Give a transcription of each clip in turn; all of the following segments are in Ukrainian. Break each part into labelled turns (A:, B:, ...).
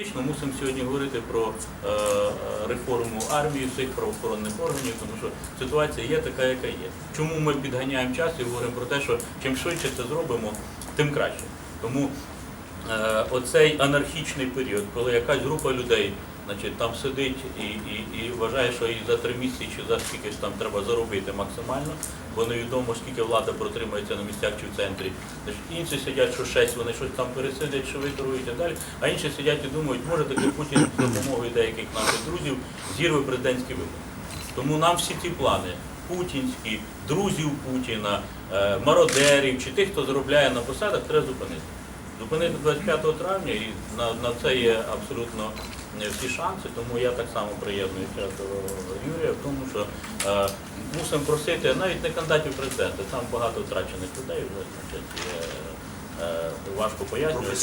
A: Фактично мусимо сьогодні говорити про е, реформу армії, всіх правоохоронних органів, тому що ситуація є така, яка є. Чому ми підганяємо час і говоримо про те, що чим швидше це зробимо, тим краще. Тому е, оцей анархічний період, коли якась група людей значить, там сидить і, і, і вважає, що їй за три місяці чи за скільки там треба заробити максимально, бо невідомо скільки влада протримається на місцях чи в центрі. Значить, інші сидять, що шесть, вони щось там пересидять, що викерують і далі, а інші сидять і думають, може таки Путін з допомогою деяких наших друзів зірве президентські вибори. Тому нам всі ці плани путінські, друзів Путіна, е, мародерів чи тих, хто заробляє на посадах, треба зупинити. Зупинити 25 травня і на, на це є абсолютно е, всі шанси, тому я так само приєднуюся до Юрія в тому, що е, мусимо просити навіть не кандидатів президента, там багато втрачених людей вже значить, важко пояснювати.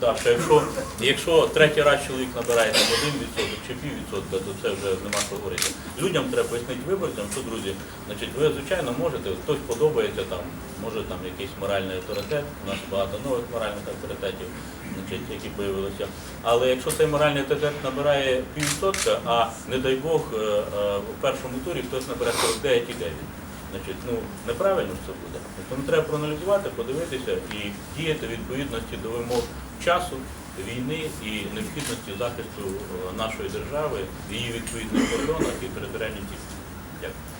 A: Так, що якщо, якщо третій раз чоловік набирає там один відсоток чи пів відсотка, то це вже нема що говорити. Людям треба пояснити виборцям, що друзі, значить, ви звичайно можете, хтось подобається там, може там якийсь моральний авторитет, у нас багато нових моральних авторитетів, значить, які появилися. Але якщо цей моральний авторитет набирає пів відсотка, а не дай Бог е, е, у першому турі хтось набере 49,9. Значить, ну неправильно все буде. Тому треба проаналізувати, подивитися і діяти відповідності до вимог часу, війни і необхідності захисту е, нашої держави, її відповідних кордонах і територіальній цілісності. Дякую.